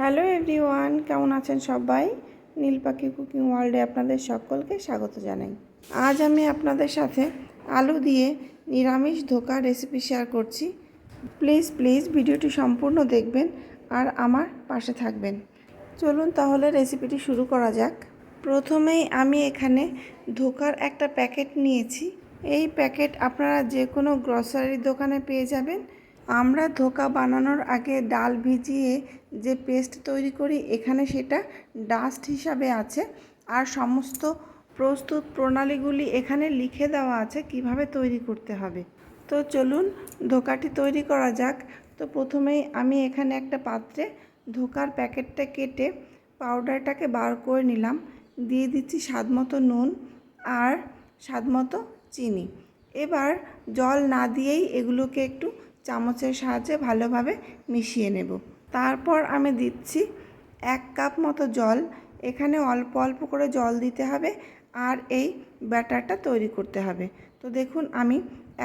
Hello everyone, কেমন আছেন সবাই? নীল পাখি কুকিং ওয়ার্ল্ডে আপনাদের সকলকে স্বাগত জানাই। আজ আমি আপনাদের সাথে আলু দিয়ে নিরামিষ ধোকা রেসিপি শেয়ার করছি। প্লিজ প্লিজ ভিডিওটি সম্পূর্ণ দেখবেন আর আমার পাশে থাকবেন। চলুন তাহলে রেসিপিটি শুরু করা যাক। প্রথমেই আমি এখানে ধোকার একটা প্যাকেট নিয়েছি। এই প্যাকেট আপনারা যে কোনো গ্রসারির দোকানে পেয়ে যাবেন। আমরা ধোকা বানানোর আগে ডাল ভিজিয়ে যে পেস্ট তৈরি করি, এখানে সেটা ডাস্ট হিসাবে আছে। আর সমস্ত প্রস্তুত প্রণালীগুলি এখানে লিখে দেওয়া আছে কীভাবে তৈরি করতে হবে। তো চলুন ধোকাটি তৈরি করা যাক। তো প্রথমেই আমি এখানে একটা পাত্রে ধোকার প্যাকেটটা কেটে পাউডারটাকে বার করে নিলাম। দিয়ে দিচ্ছি স্বাদ মতো নুন আর স্বাদ মতো চিনি। এবার জল না দিয়েই এগুলোকে একটু চামচের সাহায্যে ভালোভাবে মিশিয়ে নেব। তারপর আমি দিচ্ছি এক কাপ মতো জল। এখানে অল্প অল্প করে জল দিতে হবে আর এই ব্যাটারটা তৈরি করতে হবে। তো দেখুন, আমি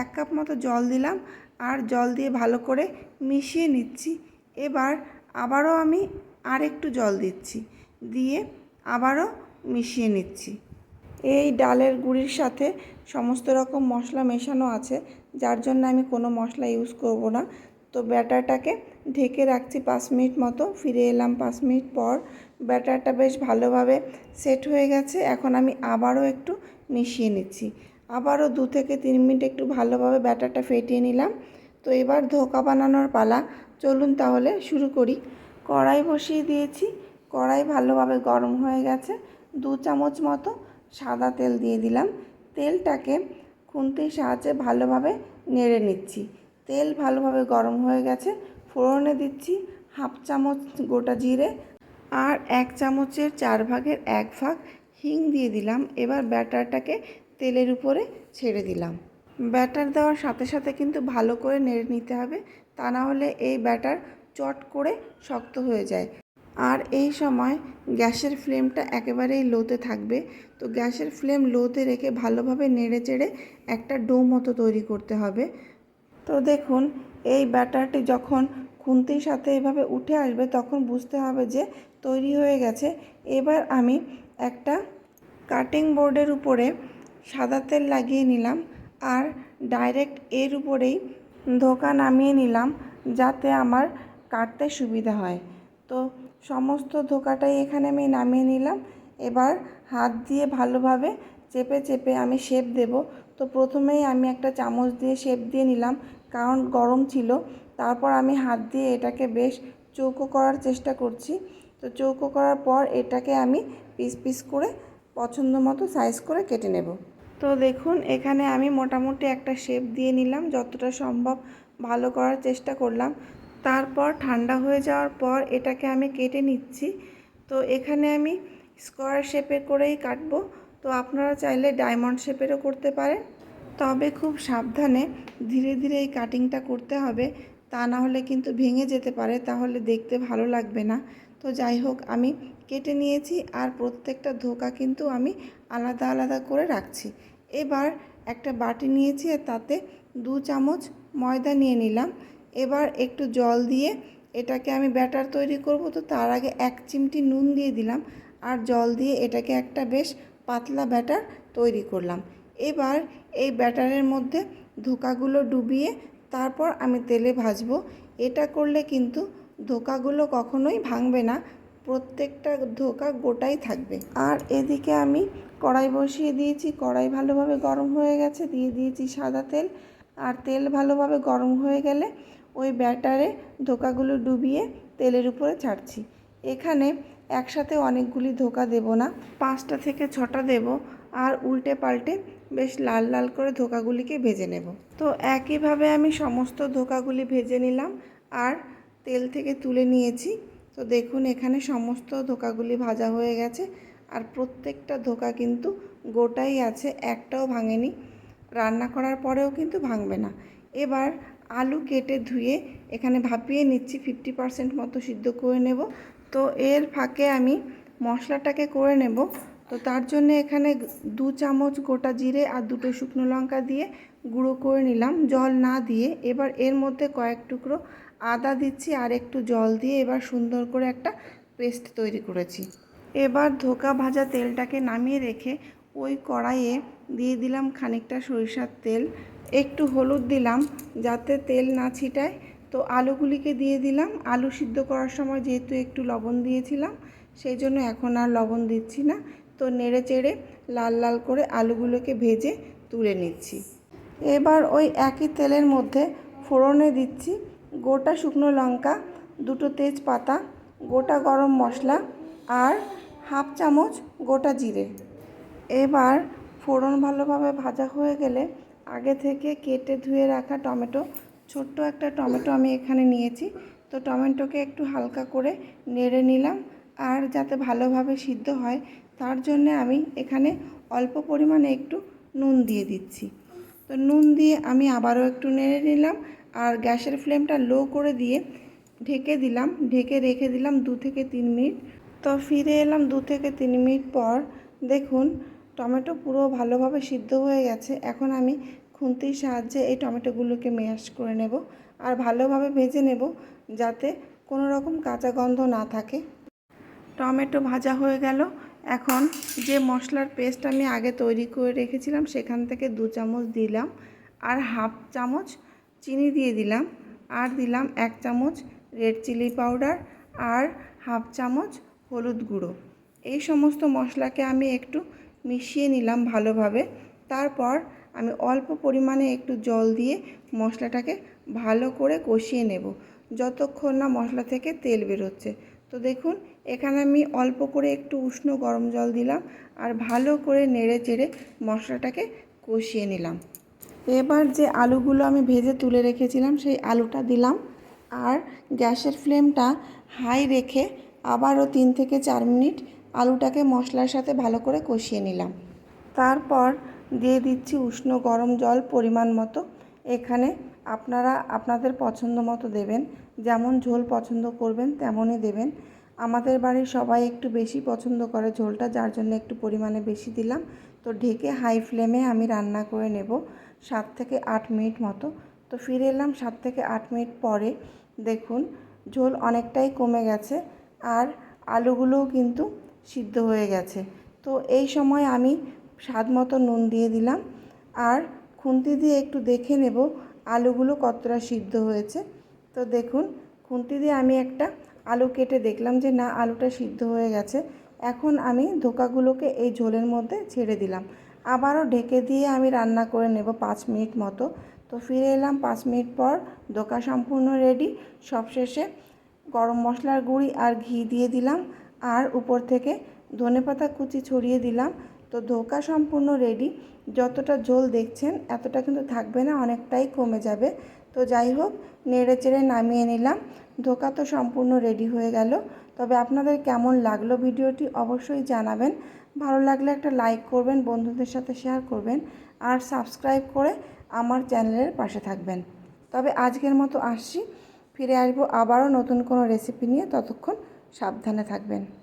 এক কাপ মতো জল দিলাম আর জল দিয়ে ভালো করে মিশিয়ে নিচ্ছি। এবার আবারও আমি আর একটু জল দিচ্ছি। দিয়ে আবারও মিশিয়ে নিচ্ছি। এই ডালের গুঁড়ির সাথে সমস্ত রকম মশলা মেশানো আছে, যার জন্য আমি কোনো মশলা ইউজ করব না। তো ব্যাটারটাকে ঢেকে রাখছি পাঁচ মিনিট মতো, ফিরে এলাম পাঁচ মিনিট পর। ব্যাটারটা বেশ ভালোভাবে সেট হয়ে গেছে, এখন আমি আবারও একটু মিশিয়ে নিচ্ছি। আবারও দু থেকে তিন মিনিট একটু ভালোভাবে ব্যাটারটা ফেটিয়ে নিলাম। তো এবার ধোকা বানানোর পালা, চলুন তাহলে শুরু করি। কড়াই বসিয়ে দিয়েছি, কড়াই ভালোভাবে গরম হয়ে গেছে, দু চামচ মতো সাদা তেল দিয়ে দিলাম। তেলটাকে খুন্তির সাহায্যে ভালোভাবে নেড়ে নিচ্ছি। তেল ভালোভাবে গরম হয়ে গেছে। ফোড়নে দিচ্ছি হাফ চামচ গোটা জিরে আর এক চামচের চার ভাগের এক ভাগ হিং দিয়ে দিলাম। এবার ব্যাটারটাকে তেলের উপরে ছেড়ে দিলাম। ব্যাটার দেওয়ার সাথে সাথে কিন্তু ভালো করে নেড়ে নিতে হবে। তা না হলে এই ব্যাটার চট করে শক্ত হয়ে যায়। আর এই সময় গ্যাসের ফ্লেমটা একেবারেই লোতে থাকবে। তো গ্যাসের ফ্লেম লোতে রেখে ভালোভাবে নেড়ে চেড়ে একটা ডো মতো তৈরি করতে হবে। তো দেখুন, এই ব্যাটারটি যখন খুন্তির সাথে এভাবে উঠে আসবে, তখন বুঝতে হবে যে তৈরি হয়ে গেছে। এবার আমি একটা কাটিং বোর্ডের উপরে সাদা তেল লাগিয়ে নিলাম আর ডাইরেক্ট এর উপরেই ধোকা নামিয়ে নিলাম যাতে আমার কাটতে সুবিধা হয়। তো সমস্ত ধোকাটাই এখানে আমি নামিয়ে নিলাম। এবার হাত দিয়ে ভালোভাবে চেপে চেপে আমি শেপ দেব। তো প্রথমেই আমি একটা চামচ দিয়ে শেপ দিয়ে নিলাম, কারণ গরম ছিল। তারপর আমি হাত দিয়ে এটাকে বেশ চৌকো করার চেষ্টা করছি। তো চৌকো করার পর এটাকে আমি পিস পিস করে পছন্দ মতো সাইজ করে কেটে নেব। তো দেখুন, এখানে আমি মোটামুটি একটা শেপ দিয়ে নিলাম, যতটা সম্ভব ভালো করার চেষ্টা করলাম। তারপর ঠান্ডা হয়ে যাওয়ার পর এটাকে আমি কেটে নিচ্ছি। তো এখানে আমি স্কোয়ার শেপের করেই কাটবো। তো আপনারা চাইলে ডায়মন্ড শেপেরও করতে পারেন। তবে খুব সাবধানে ধীরে ধীরে এই কাটিংটা করতে হবে। তা না হলে কিন্তু ভেঙে যেতে পারে, তাহলে দেখতে ভালো লাগবে না। তো যাই হোক, আমি কেটে নিয়েছি আর প্রত্যেকটা ধোকা কিন্তু আমি আলাদা আলাদা করে রাখছি। এবার একটা বাটি নিয়েছি আর তাতে দু চামচ ময়দা নিয়ে নিলাম। এবার একটু জল দিয়ে এটাকে আমি ব্যাটার তৈরি করব। তো তার আগে এক চিমটি নুন দিয়ে দিলাম আর জল দিয়ে এটাকে একটা বেশ পাতলা ব্যাটার তৈরি করলাম। এবার এই ব্যাটারের মধ্যে ধোকাগুলো ডুবিয়ে তারপর আমি তেলে ভাজবো। এটা করলে কিন্তু ধোকাগুলো কখনোই ভাঙবে না, প্রত্যেকটা ধোকা গোটাই থাকবে। আর এদিকে আমি কড়াই বসিয়ে দিয়েছি, কড়াই ভালোভাবে গরম হয়ে গেছে, দিয়ে দিয়েছি সাদা তেল। আর তেল ভালোভাবে গরম হয়ে গেলে ওই ব্যাটারে ধোকাগুলো ডুবিয়ে তেলের উপরে ছাড়ছি। এখানে একসাথে অনেকগুলি ধোকা দেব না। পাঁচটা থেকে ছটা দেব আর উল্টে পাল্টে বেশ লাল লাল করে ধোকাগুলিকে ভেজে নেব। তো একইভাবে আমি সমস্ত ধোকাগুলি ভেজে নিলাম আর তেল থেকে তুলে নিয়েছি। তো দেখুন, এখানে সমস্ত ধোকাগুলি ভাজা হয়ে গেছে আর প্রত্যেকটা ধোকা কিন্তু গোটাই আছে, একটাও ভাঙেনি। রান্না করার পরেও কিন্তু ভাঙবে না। এবার আলু কেটে ধুয়ে এখানে ভাপিয়ে নিচ্ছি ফিফটি পার্সেন্ট মতো সিদ্ধ করে নেব। তো এর ফাঁকে আমি মশলাটাকে করে নেব। তো তার জন্য এখানে দু চামচ গোটা জিরে আর দুটো শুকনো লঙ্কা দিয়ে গুঁড়ো করে নিলাম। জল না দিয়ে এবার এর মধ্যে কয়েক টুকরো আদা দিচ্ছি আর একটু জল দিয়ে এবার সুন্দর করে একটা পেস্ট তৈরি করেছি। এবার ধোকা ভাজা তেলটাকে নামিয়ে রেখে ওই কড়াইয়ে দিয়ে দিলাম খানিকটা সরিষার তেল। একটু হলুদ দিলাম যাতে তেল না ছিটায়। তো আলুগুলিকে দিয়ে দিলাম। আলু সিদ্ধ করার সময় যেহেতু একটু লবণ দিয়েছিলাম, সেই জন্য এখন আর লবণ দিচ্ছি না। তো নেড়ে চেড়ে লাল লাল করে আলুগুলোকে ভেজে তুলে নিচ্ছি। এবার ওই একই তেলের মধ্যে ফোড়নে দিচ্ছি গোটা শুকনো লঙ্কা, দুটো তেজপাতা, গোটা গরম মশলা আর হাফ চামচ গোটা জিরে। এবার ফোড়ন ভালোভাবে ভাজা হয়ে গেলে আগে থেকে কেটে ধুয়ে রাখা টমেটো। ছোট্ট একটা টমেটো আমি এখানে নিয়েছি। তো টমেটোকে একটু হালকা করে নেড়ে নিলাম আর যাতে ভালোভাবে সিদ্ধ হয়, তার জন্য আমি এখানে অল্প পরিমাণে একটু নুন দিয়ে দিচ্ছি। তো নুন দিয়ে আমি আবারও একটু নেড়ে নিলাম আর গ্যাসের ফ্লেমটা লো করে দিয়ে ঢেকে দিলাম। ঢেকে রেখে দিলাম দু থেকে তিন মিনিট। তো ফিরে এলাম দু থেকে তিন মিনিট পর। দেখুন টমেটো পুরো ভালোভাবে সিদ্ধ হয়ে গেছে। এখন আমি খুন্তির সাহায্যে এই টমেটোগুলোকে ম্যাশ করে নেব আর ভালোভাবে ভেজে নেব যাতে কোনো রকম কাঁচা গন্ধ না থাকে। টমেটো ভাজা হয়ে গেল। এখন যে মশলার পেস্ট আমি আগে তৈরি করে রেখেছিলাম সেখান থেকে দু চামচ দিলাম আর হাফ চামচ চিনি দিয়ে দিলাম আর দিলাম এক চামচ রেড চিলি পাউডার আর হাফ চামচ হলুদ গুঁড়ো। এই সমস্ত মশলাকে আমি একটু মিশিয়ে নিলাম ভালোভাবে। তারপর আমি অল্প পরিমাণে একটু জল দিয়ে মশলাটাকে ভালো করে কষিয়ে নেব। যতক্ষণ না মশলা থেকে তেল বেরোচ্ছে। তো দেখুন, এখানে আমি অল্প করে একটু উষ্ণ গরম জল দিলাম আর ভালো করে নেড়ে চেড়ে মশলাটাকে কষিয়ে নিলাম। এবার যে আলুগুলো আমি ভেজে তুলে রেখেছিলাম, সেই আলুটা দিলাম। আর গ্যাসের ফ্লেমটা হাই রেখে আবারও তিন থেকে চার মিনিট আলুটাকে মশলার সাথে ভালো করে কষিয়ে নিলাম। তারপর দিয়ে দিচ্ছি উষ্ণ গরম জল পরিমাণ মতো। এখানে আপনারা আপনাদের পছন্দ মতো দেবেন। যেমন ঝোল পছন্দ করবেন, তেমনই দেবেন। আমাদের বাড়ির সবাই একটু বেশি পছন্দ করে ঝোলটা, যার জন্য একটু পরিমাণে বেশি দিলাম। তো ঢেকে হাই ফ্লেমে আমি রান্না করে নেব সাত থেকে আট মিনিট মতো। তো ফিরে এলাম সাত থেকে আট মিনিট পরে। দেখুন, ঝোল অনেকটাই কমে গেছে। আর আলুগুলোও কিন্তু সিদ্ধ হয়ে গেছে। তো এই সময় আমি স্বাদ মতো নুন দিয়ে দিলাম। আর খুন্তি দিয়ে একটু দেখে নেব আলুগুলো কতটা সিদ্ধ হয়েছে। তো দেখুন, খুন্তি দিয়ে আমি একটা আলু কেটে দেখলাম যে না, আলুটা সিদ্ধ হয়ে গেছে। এখন আমি ধোকাগুলোকে এই ঝোলের মধ্যে ছেড়ে দিলাম। আবারও ঢেকে দিয়ে আমি রান্না করে নেব পাঁচ মিনিট মতো। তো ফিরে এলাম পাঁচ মিনিট পর, ধোকা সম্পূর্ণ রেডি। সবশেষে গরম মশলার গুঁড়ি আর ঘি দিয়ে দিলাম। আর উপর থেকে ধনেপাতা কুচি ছড়িয়ে দিলাম। তো ধোকা সম্পূর্ণ রেডি যতটা ঝোল দেখছেন, এতটা কিন্তু থাকবে না, অনেকটাই কমে যাবে। তো যাই হোক, নেড়ে চেড়ে নামিয়ে নিলাম। ধোকা তো সম্পূর্ণ রেডি হয়ে গেল। তবে আপনাদের কেমন লাগল ভিডিওটি অবশ্যই জানাবেন। ভালো লাগলে একটা লাইক করবেন, বন্ধুদের সাথে শেয়ার করবেন, আর সাবস্ক্রাইব করে আমার চ্যানেলের পাশে থাকবেন। তবে আজকের মতো আসছি। ফিরে আসব আবারও নতুন কোনো রেসিপি নিয়ে। ততক্ষণ সাবধানে থাকবেন।